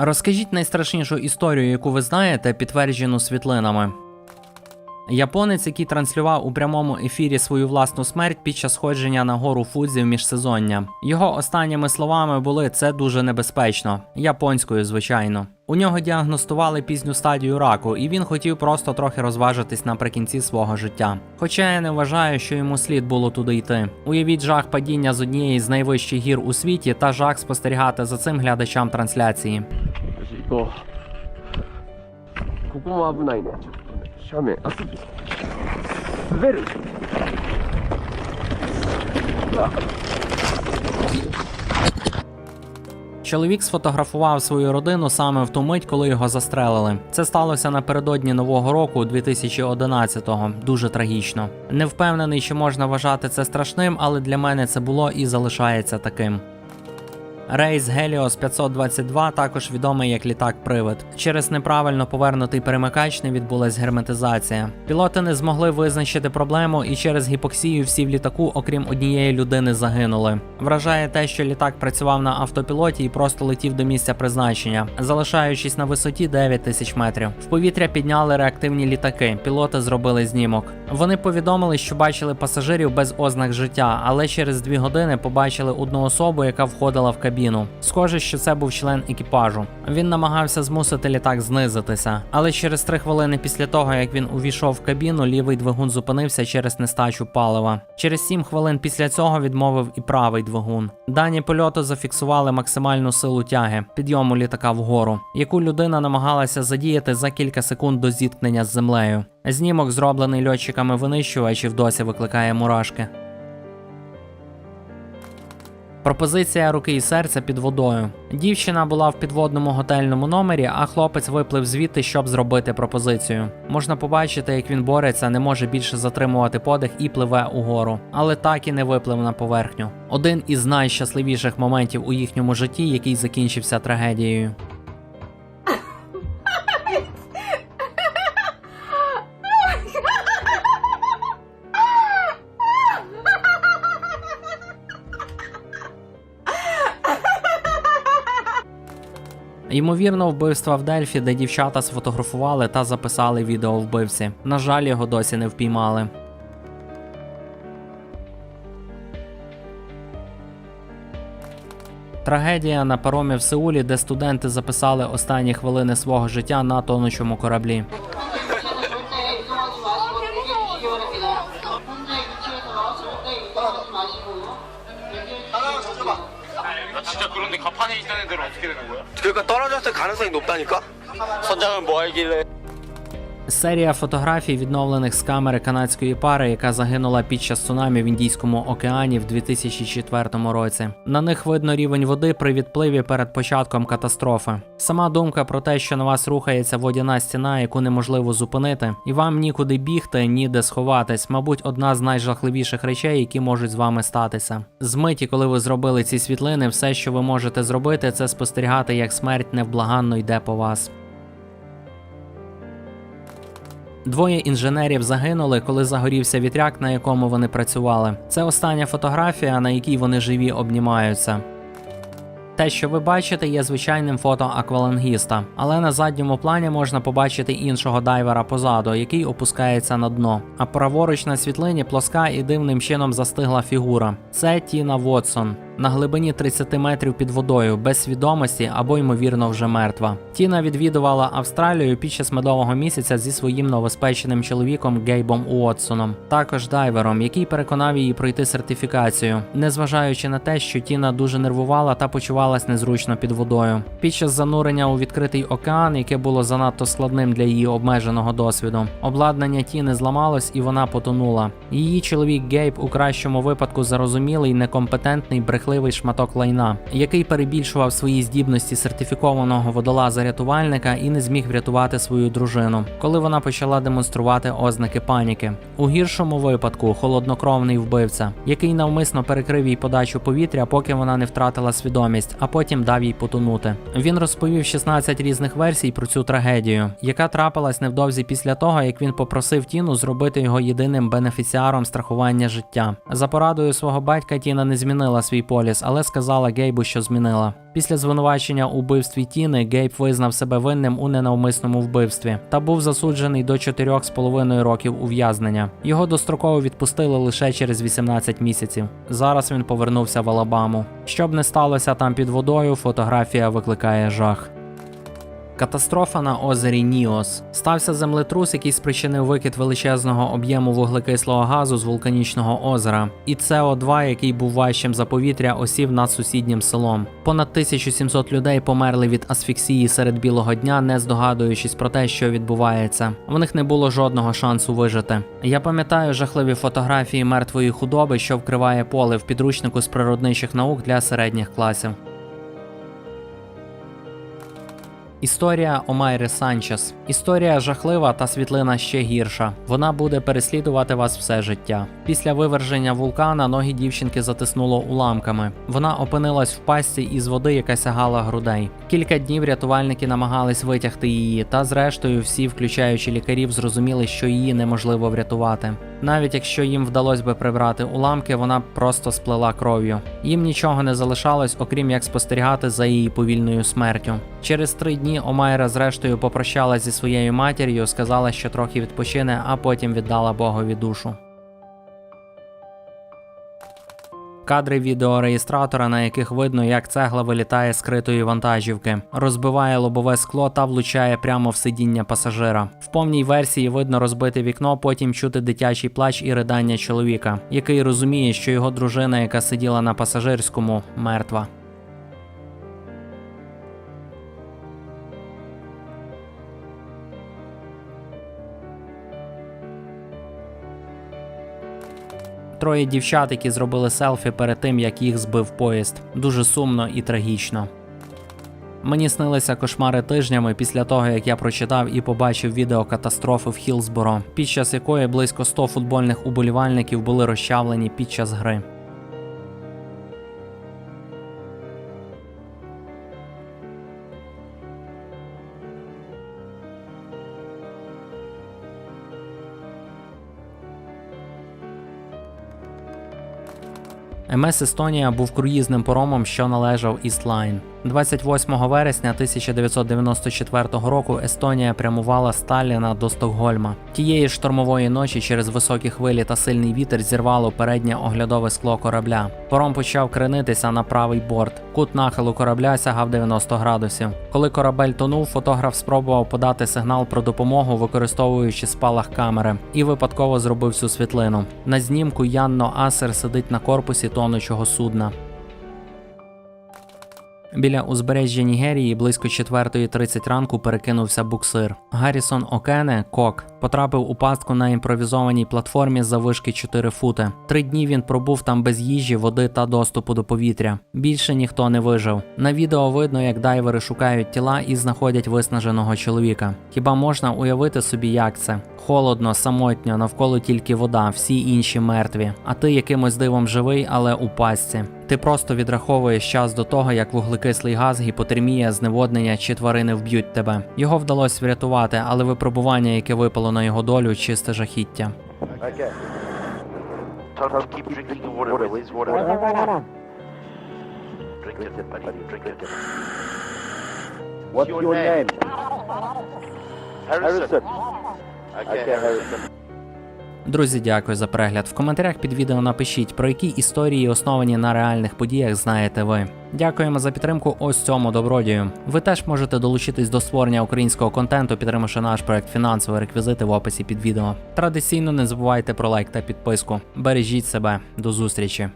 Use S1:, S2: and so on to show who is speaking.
S1: Розкажіть найстрашнішу історію, яку ви знаєте, підтверджену світлинами. Японець, який транслював у прямому ефірі свою власну смерть під час сходження на гору Фудзі в міжсезоння. Його останніми словами були це дуже небезпечно, японською, звичайно. У нього діагностували пізню стадію раку, і він хотів просто трохи розважитись наприкінці свого життя. Хоча я не вважаю, що йому слід було туди йти. Уявіть жах падіння з однієї з найвищих гір у світі та жах спостерігати за цим глядачам трансляції.
S2: よし行こうここも危ないね斜面あ滑るうわ
S1: Чоловік сфотографував свою родину саме в ту мить, коли його застрелили. Це сталося напередодні нового року, 2011-го. Дуже трагічно. Не впевнений, чи можна вважати це страшним, але для мене це було і залишається таким. Рейс Геліос 522 також відомий як літак-привид. Через неправильно повернутий перемикач не відбулась герметизація. Пілоти не змогли визначити проблему, і через гіпоксію всі в літаку, окрім однієї людини, загинули. Вражає те, що літак працював на автопілоті і просто летів до місця призначення, залишаючись на висоті 9 тисяч метрів. В повітря підняли реактивні літаки. Пілоти зробили знімок. Вони повідомили, що бачили пасажирів без ознак життя, але через дві години побачили одну особу, яка входила в кабіну. Схоже, що це був член екіпажу. Він намагався змусити літак знизитися, але через три хвилини після того, як він увійшов в кабіну, лівий двигун зупинився через нестачу палива. Через сім хвилин після цього відмовив і правий двигун. Дані польоту зафіксували максимальну силу тяги підйому літака вгору, яку людина намагалася задіяти за кілька секунд до зіткнення з землею. Знімок, зроблений льотчиками винищувачів, досі викликає мурашки. Пропозиція руки і серця під водою. Дівчина була в підводному готельному номері, а хлопець виплив звідти, щоб зробити пропозицію. Можна побачити, як він бореться, не може більше затримувати подих і пливе угору, але так і не виплив на поверхню. Один із найщасливіших моментів у їхньому житті, який закінчився трагедією. Ймовірно, вбивства в Дельфі, де дівчата сфотографували та записали відео вбивці. На жаль, його досі не впіймали. Трагедія на паромі в Сеулі, де студенти записали останні хвилини свого життя на тонучому кораблі.
S3: 그런데 가판에 있던 애들은 어떻게 되는 거야?
S4: 그러니까 떨어졌을 가능성이 높다니까?
S3: 선장은 뭐 알길래?
S1: Серія фотографій, відновлених з камери канадської пари, яка загинула під час цунамі в Індійському океані в 2004 році. На них видно рівень води при відпливі перед початком катастрофи. Сама думка про те, що на вас рухається водяна стіна, яку неможливо зупинити, і вам нікуди бігти, ніде сховатись, мабуть, одна з найжахливіших речей, які можуть з вами статися. Змиті, коли ви зробили ці світлини, все, що ви можете зробити, це спостерігати, як смерть невблаганно йде по вас. Двоє інженерів загинули, коли загорівся вітряк, на якому вони працювали. Це остання фотографія, на якій вони живі обнімаються. Те, що ви бачите, є звичайним фото аквалангіста, але на задньому плані можна побачити іншого дайвера позаду, який опускається на дно. А праворуч на світлині плоска і дивним чином застигла фігура. Це Тіна Вотсон. На глибині 30 метрів під водою, без свідомості або ймовірно вже мертва. Тіна відвідувала Австралію під час медового місяця зі своїм новоспеченим чоловіком Гейбом Уотсоном, також дайвером, який переконав її пройти сертифікацію, незважаючи на те, що Тіна дуже нервувала та почувалась незручно під водою. Під час занурення у відкритий океан, яке було занадто складним для її обмеженого досвіду, обладнання Тіни зламалось і вона потонула. Її чоловік Гейб у кращому випадку зарозумілий, некомпетентний, брехливий шматок лайна, який перебільшував свої здібності сертифікованого водолаза-рятувальника і не зміг врятувати свою дружину, коли вона почала демонструвати ознаки паніки. У гіршому випадку холоднокровний вбивця, який навмисно перекрив їй подачу повітря, поки вона не втратила свідомість, а потім дав їй потонути. Він розповів 16 різних версій про цю трагедію, яка трапилась невдовзі після того, як він попросив Тіну зробити його єдиним бенефіціаром страхування життя. За порадою свого батька Тіна не змінила свій погляд Поліс, але сказала Гейбу, що змінила. Після звинувачення у вбивстві Тіни Гейб визнав себе винним у ненавмисному вбивстві та був засуджений до 4,5 років ув'язнення. Його достроково відпустили лише через 18 місяців. Зараз він повернувся в Алабаму. Щоб не сталося там під водою, фотографія викликає жах. Катастрофа на озері Ніос. Стався землетрус, який спричинив викид величезного об'єму вуглекислого газу з вулканічного озера, і СО2, який був важчим за повітря, осів над сусіднім селом. Понад 1700 людей померли від асфіксії серед білого дня, не здогадуючись про те, що відбувається. В них не було жодного шансу вижити. Я пам'ятаю жахливі фотографії мертвої худоби, що вкриває поле в підручнику з природничих наук для середніх класів. Історія Омайри Санчес. Історія жахлива та світлина ще гірша. Вона буде переслідувати вас все життя. Після виверження вулкана ноги дівчинки затиснуло уламками. Вона опинилась в пастці із води, яка сягала грудей. Кілька днів рятувальники намагались витягти її, та зрештою всі, включаючи лікарів, зрозуміли, що її неможливо врятувати. Навіть якщо їм вдалося би прибрати уламки, вона просто сплела кров'ю. Їм нічого не залишалось, окрім як спостерігати за її повільною смертю. Через три дні Омайра зрештою попрощалась зі своєю матір'ю, сказала, що трохи відпочине, а потім віддала Богові душу. Кадри відеореєстратора, на яких видно, як цегла вилітає з критої вантажівки, розбиває лобове скло та влучає прямо в сидіння пасажира. В повній версії видно розбите вікно, потім чути дитячий плач і ридання чоловіка, який розуміє, що його дружина, яка сиділа на пасажирському, мертва. Троє дівчат, які зробили селфі перед тим, як їх збив поїзд. Дуже сумно і трагічно. Мені снилися кошмари тижнями після того, як я прочитав і побачив відео катастрофи в Хілсборо, під час якої близько 100 футбольних уболівальників були розчавлені під час гри. МС Естонія був круїзним паромом, що належав Істлайн. 28 вересня 1994 року Естонія прямувала з Талліна до Стокгольма. Тієї ж штормової ночі через високі хвилі та сильний вітер зірвало переднє оглядове скло корабля. Паром почав кренитися на правий борт. Кут нахилу корабля сягав 90 градусів. Коли корабель тонув, фотограф спробував подати сигнал про допомогу, використовуючи спалах камери, і випадково зробив цю світлину. На знімку Янно Асер сидить на корпусі тонучого судна. Біля узбережжя Нігерії близько 4.30 ранку перекинувся буксир. Гаррісон Окене Кок потрапив у пастку на імпровізованій платформі за вишки 4 фути. Три дні він пробув там без їжі, води та доступу до повітря. Більше ніхто не вижив. На відео видно, як дайвери шукають тіла і знаходять виснаженого чоловіка. Хіба можна уявити собі, як це? Холодно, самотньо, навколо тільки вода, всі інші мертві. А ти якимось дивом живий, але у пастці. Ти просто відраховуєш час до того, як вуглекислий газ, гіпотермія, зневоднення чи тварини вб'ють тебе. Його вдалося врятувати, але випробування, яке випало на його долю, чисте жахіття.
S4: Okay. Tell keep drinking the water, please. Water. Drink it, buddy. Drink it.
S5: What's your name?
S4: Harrison.
S5: Okay, Harrison.
S1: Друзі, дякую за перегляд. В коментарях під відео напишіть, про які історії, основані на реальних подіях, знаєте ви. Дякуємо за підтримку ось цьому добродію. Ви теж можете долучитись до створення українського контенту, підтримавши наш проект фінансові реквізити в описі під відео. Традиційно не забувайте про лайк та підписку. Бережіть себе, до зустрічі.